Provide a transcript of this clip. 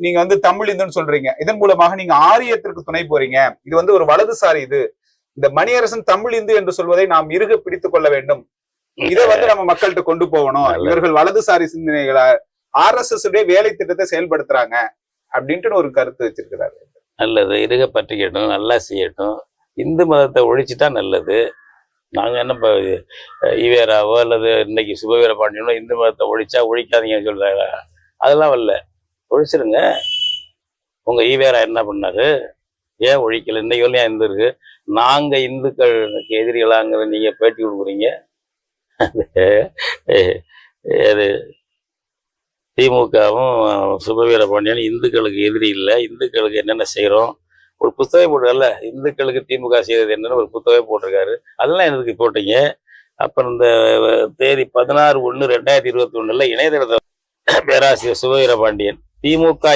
நீங்க வந்து தமிழ் இந்துன்னு சொல்றீங்க. இதன் மூலமாக நீங்க ஆரியத்திற்கு துணை போறீங்க. இது வந்து ஒரு வலதுசாரி இது. இந்த மணியரசன் தமிழ் இந்து என்று சொல்வதை நாம் இறுக பிடித்துக் கொள்ள வேண்டும். இதை வந்து நம்ம மக்கள்கிட்ட கொண்டு போகணும். இவர்கள் வலதுசாரி சிந்தனைகளை ஆர் எஸ் எஸ் உடைய வேலை திட்டத்தை செயல்படுத்துறாங்க அப்படின்ட்டு ஒரு கருத்து வச்சிருக்கிறாரு. நல்லது. இருக பற்றிக்கட்டும் நல்லா செய்யட்டும். இந்து மதத்தை ஒழிச்சுட்டா நல்லது. நாங்கள் என்ன இப்போ ஈவேராவோ அல்லது இன்னைக்கு சுபவீர பாண்டியனோ இந்து மதத்தை ஒழிச்சா ஒழிக்காதீங்கன்னு சொல்றாங்க அதெல்லாம் வரல. ஒழிச்சிருங்க. உங்க ஈவேரா என்ன பண்ணாரு? ஏன் ஒழிக்கல? இன்னைக்கு வரலையும் இந்து இருக்கு நாங்க இந்துக்களுக்கு எதிரிகளாங்கிற நீங்க பேட்டி கொடுக்குறீங்க. அது, திமுகவும் சுபவீர பாண்டியன் இந்துக்களுக்கு எதிரி இல்லை. இந்துக்களுக்கு என்னென்ன செய்கிறோம் ஒரு புத்தகம் போட்டுருக்கல இந்துக்களுக்கு திமுக செய்கிறது என்னன்னு ஒரு புத்தகம் போட்டிருக்காரு. அதெல்லாம் எனக்கு போட்டீங்க? அப்புறம் இந்த தேதி பதினாறு ஒன்று ரெண்டாயிரத்தி இருபத்தி ஒன்றில் இணையதளத்தில் பேராசிரியர் சுபவீர பாண்டியன் திமுக